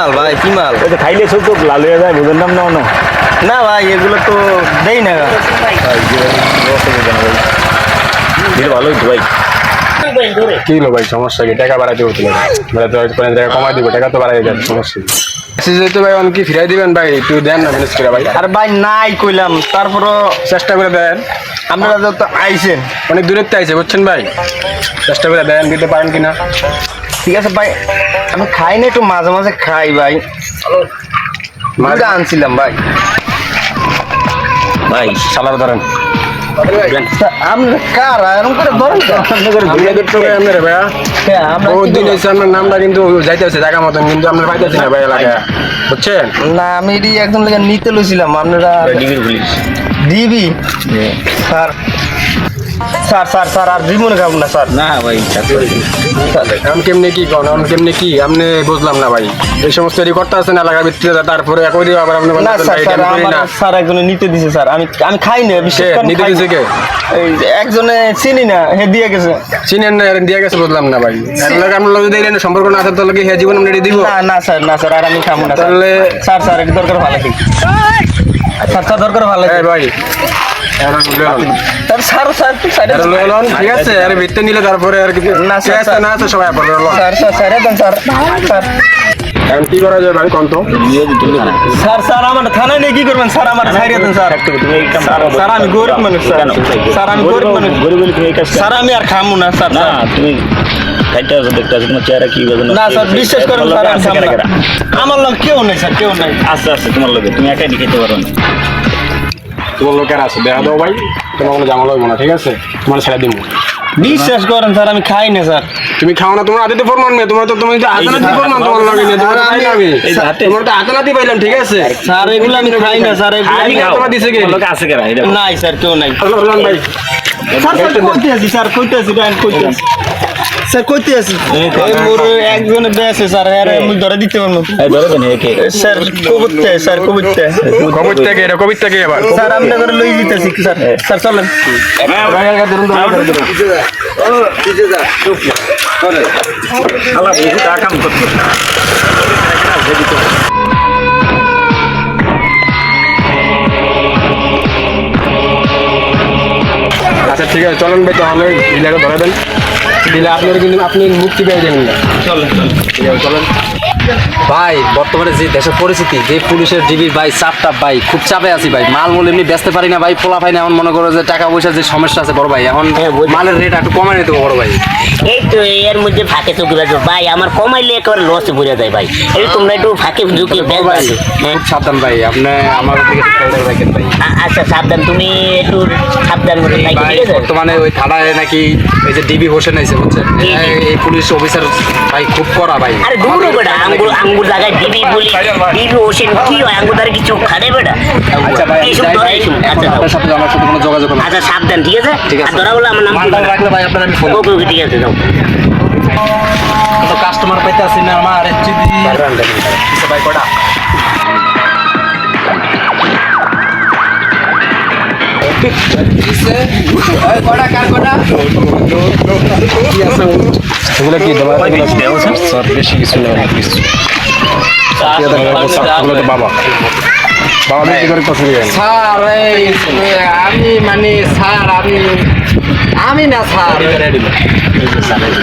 মাল ভাই কি মাল? খাইলে সব তো লাল হয়ে যায় বুঝেন নাম না না। ভাই এগুলো তো দেই না। ভালোই তো ভাই। কি হলো ভাই সমস্যা কি? টাকা বাড়াইতে হতো বেড়াতে হয়তো টাকা কমাই দিব টাকা তো বাড়াই যাবে সমস্যা কি? আচ্ছা, যেহেতু ভাই অনেক ফিরাই দিবেন ভাই একটু দেন না ম্যানেজ করে ভাই। আর ভাই নাই কইলাম তারপরও চেষ্টা করে দেন। আপনারা যত আইছেন। অনেক দূরের থেকে আইছে বুঝছেন ভাই? চেষ্টা করে দেন দিতে পারেন কিনা? ঠিক আছে ভাই। আমি খাই না একটু মাঝে মাঝে খাই ভাই। মাঝে আনছিলাম ভাই। ভাই সালার ধরেন। আপনারা কার? এরকম করে ধরেন কেন? আপনাদের তো ভাই আপনারা ভাইয়া। হ্যাঁ, আমরা দিন হয়েছে আপনার নামটা কিন্তু যাইতে হচ্ছে জায়গা মতন কিন্তু আপনার পাইতেছি না ভাই এলাকায়। বুঝছেন? না আমি এটি একদম নিতে লইছিলাম আপনারা দিবি স্যার স্যার স্যার স্যার আর জীবনে খাব না স্যার। না ভাই এখন কেমনি কি কোন এখন কেমনি কি আপনি বুঝলাম না ভাই। এই সমস্ত রেডি করতে আছেন এলাকার ভিত্তিতে তারপরে একই দিয়ে আবার আপনি না স্যার স্যার আমি আমার স্যার একজনে নিতে দিছে স্যার। আমি আমি খাই না বিশেষ? করে নিতে দিছে কে? এই একজনে চিনি না হে দিয়ে গেছে। চিনেন না দিয়ে গেছে বুঝলাম না ভাই। এর আপনার লগে যদি এরকম সম্পর্ক না থাকে তাহলে কি হে জীবন আমরা দিব? না না স্যার না স্যার আর আমি খাব না তাহলে স্যার স্যার এটা দরকার ভালো কি স্যার স্যার দরকার ভালো ভাই। এর লগে স্যার স্যার স্যার সাইডে লন, ঠিক আছে? আরে ভিত্তি নিলে তারপরে আর কি না, স্যার। না আছে সবাই পড়ে লন। স্যার স্যার স্যার দেন স্যার স্যার। এখন কি করা যায় ভাই কোন তো স্যার স্যার আমার থানায় নিয়ে কি করবেন? স্যার আমার ছাড়িয়ে দেন স্যার। স্যার, আমি গরিব মানুষ স্যার। স্যার আমি গরিব মানুষ গরিব স্যার আমি আর খামু না স্যার না তুমি খাইতে আছো দেখতে আছো তোমার চেহারা কি বাজে না স্যার বিশ্বাস করেন স্যার আমি খামু না। আমার লোক কেউ নেই স্যার কেউ নেই। আস্তে আস্তে তোমার লগে তুমি একাই খেতে পারো না। তোমার লোকের আছে দেখা দাও ভাই। তোমার কোনো জামা লাগবে না ঠিক আছে? তোমার ছেড়ে দিব। বিশ্বাস করেন স্যার আমি খাই না স্যার। তুমি খাও না তোমার আদিতে ফরমান নেই তোমার তো তুমি তো আতনাতি ফরমান তোমার লগে নেই তোমার স্যার, পাইলাম আমি। হাতে- তোমার তো আতনাতি পাইলাম ঠিক আছে? স্যার এগুলো আমি খাই না স্যার এগুলো আমি না। তোমার দিছে কে? লগে আছে কেরা? নাই স্যার কেউ নাই। ভাই। স্যার স্যার কইতে আছি স্যার কইতে আছি ডাইন কইতে আছি। স্যার কইতে আছি। এই মোর একজনে বেছে স্যার এর আমি ধরে দিতে পারব এই ধরো দেন একে স্যার কবিতে স্যার কবিতে কবির থেকে এটা কবির থেকে এবার? স্যার আপনি করে লই দিতেছি স্যার। স্যার চলেন। করতে আচ্ছা ঠিক আছে চলেন ভাই তাহলে ডিলারে ধরে দেন। দিলে আপনার কিন্তু আপনি মুক্তি পেয়ে যাবেন। না ঠিক আছে চলেন। ভাই বর্তমানে যে দেশের পরিস্থিতি যে পুলিশের ডিবির ভাই চাপটা ভাই খুব চাপে আছি ভাই। মাল মূল এমনি বেচতে পারি না ভাই পোলা পাই না এখন মনে করো যে টাকা পয়সার যে সমস্যা আছে বড় ভাই এখন মালের রেট একটু কমাই নিতে বড় ভাই। এই তো এর মধ্যে ফাঁকে চুকি বাজো ভাই আমার কমাইলে একেবারে লসে বুঝে যায় ভাই। এই তোমরা একটু ফাঁকে ঝুঁকি বড় ভাই হ্যাঁ। খুব সাবধান ভাই আপনি আমার একটু খেয়াল রাখেন ভাই। আচ্ছা সাবধান। তুমি একটু সাবধান করে ভাই আছে? বর্তমানে ওই থানায় নাকি এই যে ডিবি হোসেন আইছে বুঝছেন। এই- পুলিশ অফিসার ভাই খুব কড়া ভাই। আরে দূর বেটা আঙ্গুর আঙ্গুর জায়গায় দিবি বলি। দিবি ওশেন কি হয়? আঙ্গুর দ্বারা কিছু খাবে বেটা? আচ্ছা এইসব ধরে এইসব। আচ্ছা আপনার সাথে আমার সাথে কোনো যোগাযোগ আচ্ছা সাবধান ঠিক আছে? আর ধরা বলে আমার নাম রাখলে ভাই আপনার আমি ফোন ওকে ওকে ঠিক আছে যাও। কাস্টমার পাইতে আসি না আমার যদি ভাই কটা? এগুলো কি দেওয়া স্যার বেশি কিছু না অনেক কিছু। বাবা। বাবা বিক্রি করে কত স্যার আমি মানে স্যার আমি আমি না স্যার।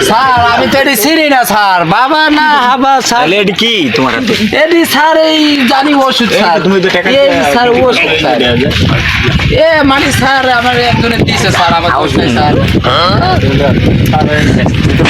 স্যার আমি তো এটি চিনি না স্যার। বাবা না হাবা স্যার। এটা কি তোমার হাতে? এটি স্যার এই জানি ওষুধ স্যার। তুমি তো টাকা এই স্যার ওষুধ স্যার। এ মানে স্যার আমার একজনে দিয়েছে স্যার আমার দোষ স্যার। ও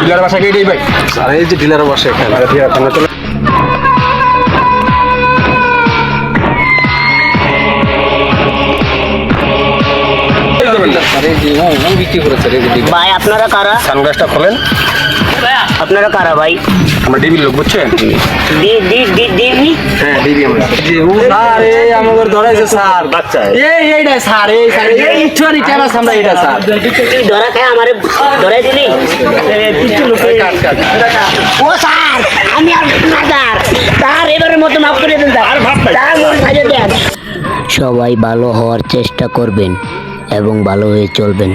ডিলার বাসা গিয়ে দিই ভাই। এই যে ডিলার বাসা এখানে। বিক্রি ভাই আপনারা কারা? সানগ্লাসটা খোলেন। আপনারা কারা ভাই? আমরা ডিবির লোক বুঝছেন দি দি দি দিবি হ্যাঁ ডিবি আমরা। স্যার এই আমাদের ধরাইছে স্যার। বাচ্চা। এই এইটা স্যার এই স্যার এই ইচ্ছুয়ারি টেরা আমরা এটা স্যার। ধরা খায় আমারে ধরাই দিলি? ও স্যার আমি আর স্যার স্যার এবারের মতো মাফ করে দেন স্যার। স্যার মোর সাজে সবাই ভালো হওয়ার চেষ্টা করবেন। এবং ভালো হয়ে চলবেন।